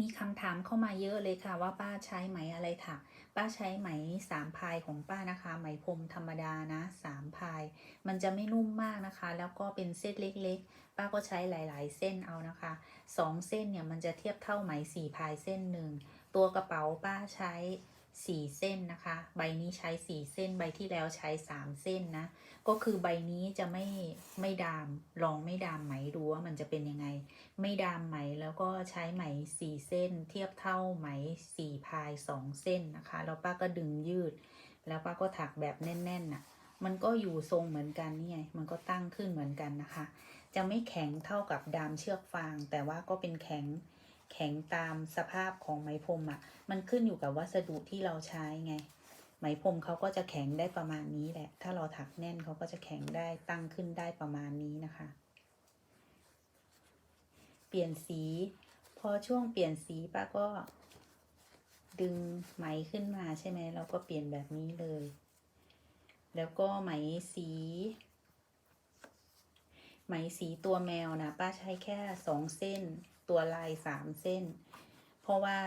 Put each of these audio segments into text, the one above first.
มีคำถามเข้ามาเยอะเลยค่ะ ว่าป้าใช้ไหมอะไรถักป้าใช้ไหมสามพายของป้านะคะ ไหมพรมธรรมดานะสามพาย มันจะไม่นุ่มมากนะคะ แล้วก็เป็นเส้นเล็กๆ ป้าก็ใช้หลาย ๆ เส้นเอานะคะสองเส้นเนี่ยมันจะเทียบเท่าไหมสี่พายเส้นหนึ่งตัวกระเป๋าป้าใช้ สี่เส้นนะคะ ใบนี้ใช้สี่เส้น ใบที่แล้วใช้สามเส้นนะ ก็คือใบนี้จะไม่ไม่ดาม ลองไม่ดามไหมดูว่ามันจะเป็นยังไง ไม่ดามไหมแล้วก็ใช้ไหมสี่เส้น เทียบเท่าไหมสี่พายสองเส้นนะคะ แล้วป้าก็ดึงยืด แล้วป้าก็ถักแบบแน่นๆน่ะ มันก็อยู่ทรงเหมือนกันนี่ไง มันก็ตั้งขึ้นเหมือนกันนะคะ จะไม่แข็งเท่ากับดามเชือกฟาง แต่ว่าก็เป็นแข็ง แข็งตามสภาพของไหมพรมอะ มันขึ้นอยู่กับวัสดุที่เราใช้ไง ไหมพรมเขาก็จะแข็งได้ประมาณนี้แหละ ถ้าเราถักแน่นเขาก็จะแข็งได้ตั้งขึ้นได้ประมาณนี้นะคะ เปลี่ยนสี พอช่วงเปลี่ยนสีป้าก็ ดึงไหมขึ้นมาใช่ไหมเราก็เปลี่ยนแบบนี้เลย แล้วก็ไหมสีไหมสีตัวแมวนะป้าใช้แค่สองเส้น ตัวลายสามเส้น เพราะว่า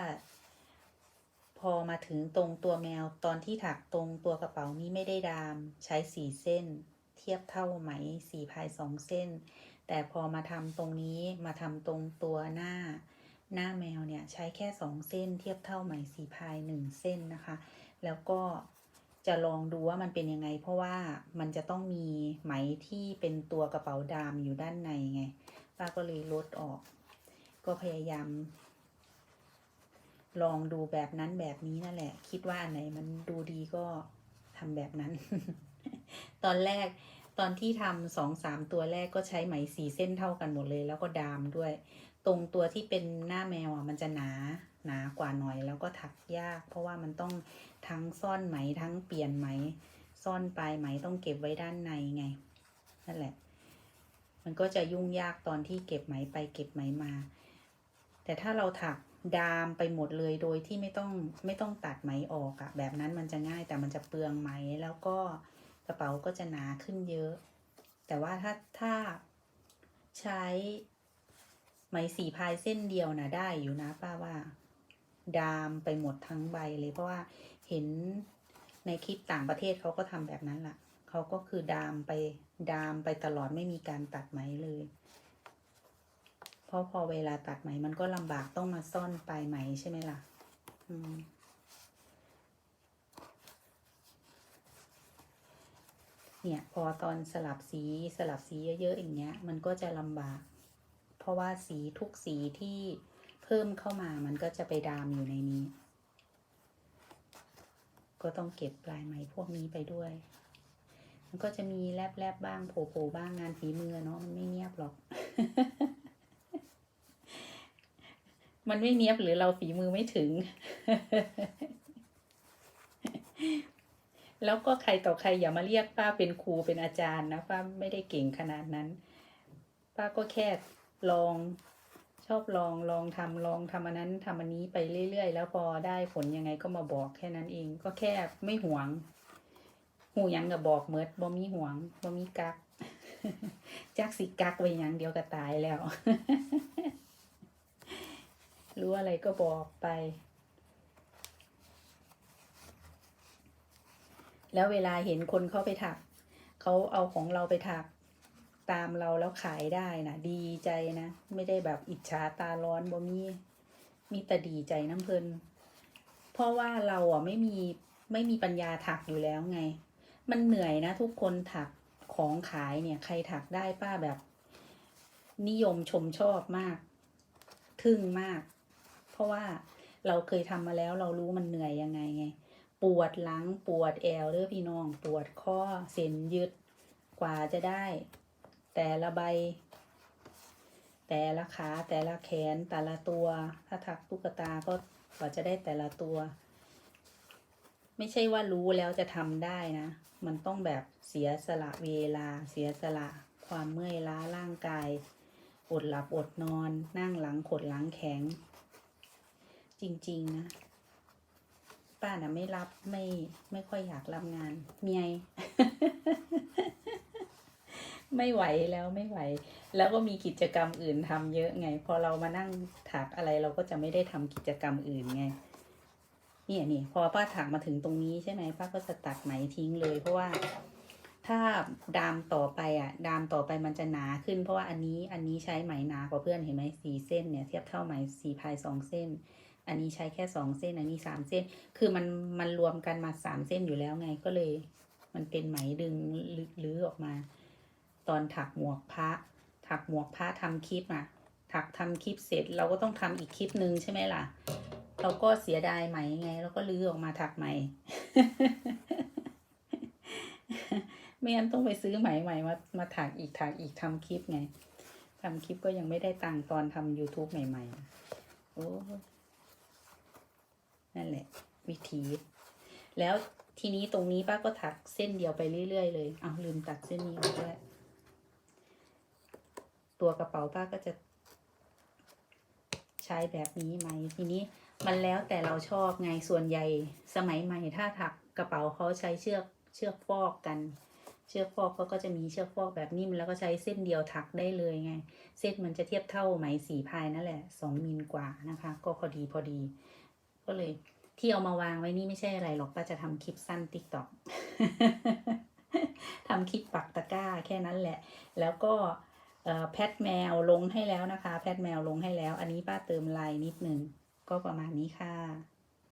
พอมาถึงตรงตัวแมวตอนที่ถักตรงตัวกระเป๋านี้ไม่ได้ดามใช้สี่เส้น เทียบเท่าไหมสี่พายสองเส้น แต่พอมาทำตรงนี้มาทำตรงตัวหน้า หน้าแมวเนี่ยใช้แค่สองเส้น เทียบเท่าไหมสี่พายหนึ่งเส้นนะคะ แล้วก็จะลองดูว่ามันเป็นยังไง เพราะว่ามันจะต้องมีไหมที่เป็นตัวกระเป๋าดามอยู่ด้านในไงป้าก็เลยลดออก ก็พยายาม ลองดูแบบนั้นแบบนี้นั่นแหละ คิดว่าอันไหนมันดูดีก็ทำแบบนั้น ตอนแรกตอนที่ทำสองสามตัวแรกก็ใช้ไหมสีเส้นเท่ากันหมดเลย แล้วก็ดามด้วย ตรงตัวที่เป็นหน้าแมวอะมันจะหนาหนากว่าหน่อยแล้วก็ถักยาก เพราะว่ามันต้องทั้งซ่อนไหมทั้งเปลี่ยนไหม ซ่อนปลายไหมต้องเก็บไว้ด้านในไง นั่นแหละ มันก็จะยุ่งยากตอนที่เก็บไหมไปเก็บไหมมา แต่ถ้าเราถักดามไปหมดเลยโดยที่ไม่ต้องไม่ต้องตัดไหมออกอะแบบนั้นมันจะง่ายแต่มันจะเปลืองไหมแล้วก็กระเป๋าก็จะหนาขึ้นเยอะ แต่ว่าถ้าถ้าใช้ไหมสีพายเส้นเดียวนะได้อยู่นะป้าว่า ดามไปหมดทั้งใบเลย เพราะว่าเห็นในคลิปต่างประเทศเขาก็ทำแบบนั้นแหละเขาก็คือดามไปดามไปตลอดไม่มีการตัดไหมเลย ราะพอเวลาตัดไหมมันก็ลำบากต้องมาซ่อนปลายไหมใช่ไหมล่ะ อืมเนี่ยพอตอนสลับสีสลับสีเยอะๆอย่างเงี้ย มันก็จะลำบาก เพราะว่าสีทุกสีที่เพิ่มเข้ามามันก็จะไปดามอยู่ในนี้ ก็ต้องเก็บปลายไหมพวกนี้ไปด้วย มันก็จะมีแลบๆบ้างโผล่ๆบ้างงานฝีมือเนาะมันไม่เงียบหรอก มันไม่เนียบหรือเราฝีมือไม่ถึง แล้วก็ใครต่อใครอย่ามาเรียกป้าเป็นครูเป็นอาจารย์นะป้าไม่ได้เก่งขนาดนั้น ป้าก็แค่ลองชอบลองลองทำลองทำอันนั้นทำอันนี้ไปเรื่อยๆ แล้วพอได้ผลยังไงก็มาบอกแค่นั้นเอง ก็แค่ไม่หวงหูยังก็บอกเมิดบ่มีหวงบ่มีกักจักสิกักไว้ยังเดียวก็ตายแล้ว รู้อะไรก็บอกไป แล้วเวลาเห็นคนเข้าไปถัก เขาเอาของเราไปถัก ตามเราแล้วขายได้นะดีใจนะ ไม่ได้แบบอิจฉาตาร้อนบ่มี มีแต่ดีใจน้ำเพลินเพราะว่าเราอะไม่มีไม่มีปัญญาถักอยู่แล้วไง มันเหนื่อยนะ ทุกคนถักของขายเนี่ย ใครถักได้ป้าแบบ นิยมชมชอบมาก ทึ่งมาก เพราะว่าเราเคยทำมาแล้วเรารู้มันเหนื่อยยังไงไง ปวดหลังปวดแอวเด้อพี่น้องปวดข้อเส้นยึดกว่าจะได้ แต่ละใบ แต่ละขาแต่ละแขนแต่ละตัว ถ้าถักตุ๊กตาก็กว่าจะได้แต่ละตัว ไม่ใช่ว่ารู้แล้วจะทำได้นะ มันต้องแบบเสียสละเวลา เสียสละความเมื่อยล้าร่างกายอดหลับอดนอนนั่งหลังขดหลังแข็ง จริง ๆ นะ ป้าน่ะไม่รับไม่ไม่ค่อยอยากรับงาน เมียไไม่ไหวแล้วไม่ไหว แล้วก็มีกิจกรรมอื่นทำเยอะไง พอเรามานั่งถักอะไรเราก็จะไม่ได้ทำกิจกรรมอื่นไงเนี่ยนี่พอป้าถักมาถึงตรงนี้ใช่ไหมป้าก็จะตัดไหมทิ้งเลย เพราะว่าถ้าดามต่อไปอะ ดามต่อไปมันจะหนาขึ้น เพราะว่าอันนี้อันนี้ใช้ไหมหนากว่าเพื่อนเห็นไหมสี่เส้นเนี่ย เทียบเท่าไหมสี่พายสองเส้น อันนี้ใช้แค่สองเส้น อันนี้สามเส้น คือมันมันรวมกันมาสามเส้นอยู่แล้วไงก็เลย มันเป็นไหมดึงลื้อออกมา ตอนถักหมวกพระ ถักหมวกพระทำคลิปอะ ถักทำคลิปเสร็จเราก็ต้องทำอีกคลิปหนึ่งใช่ไหมล่ะ เราก็เสียดายไหมไงเราก็ลื้อออกมาถักใหม่ไม่งั้นต้องไปซื้อไหมใหม่มามาถักอีกถักอีกทำคลิปไงทำคลิปก็ยังไม่ได้ตังค์ตอนทำ YouTube ใหม่ ๆ โอ้ นั่นแหละ วิธี แล้วทีนี้ตรงนี้ป้าก็ถักเส้นเดียวไปเรื่อยๆเลยเอาลืมตัดเส้นนี้ออกด้วยตัวกระเป๋าป้าก็จะใช้แบบนี้ไหมทีนี้มันแล้วแต่เราชอบไงส่วนใหญ่สมัยใหม่ถ้าถักกระเป๋าเขาใช้เชือกเชือกฟอกกัน เชือกฟอกเขาก็จะมีเชือกฟอกแบบนิ่มแล้วก็ใช้เส้นเดียวถักได้เลยไง เส้นมันจะเทียบเท่าไหมสีพายนั่นแหละสองมิลกว่านะคะ ก็พอดีพอดี ก็เลย ที่เอามาวางไว้นี่ไม่ใช่อะไรหรอกป้าจะทำคลิปสั้นติ๊กต็อกทำคลิปปักตะกร้าแค่นั้นแหละ แล้วก็แพทแมวลงให้แล้วนะคะ แพทแมวลงให้แล้ว อันนี้ป้าเติมลายนิดนึงก็ประมาณนี้ค่ะ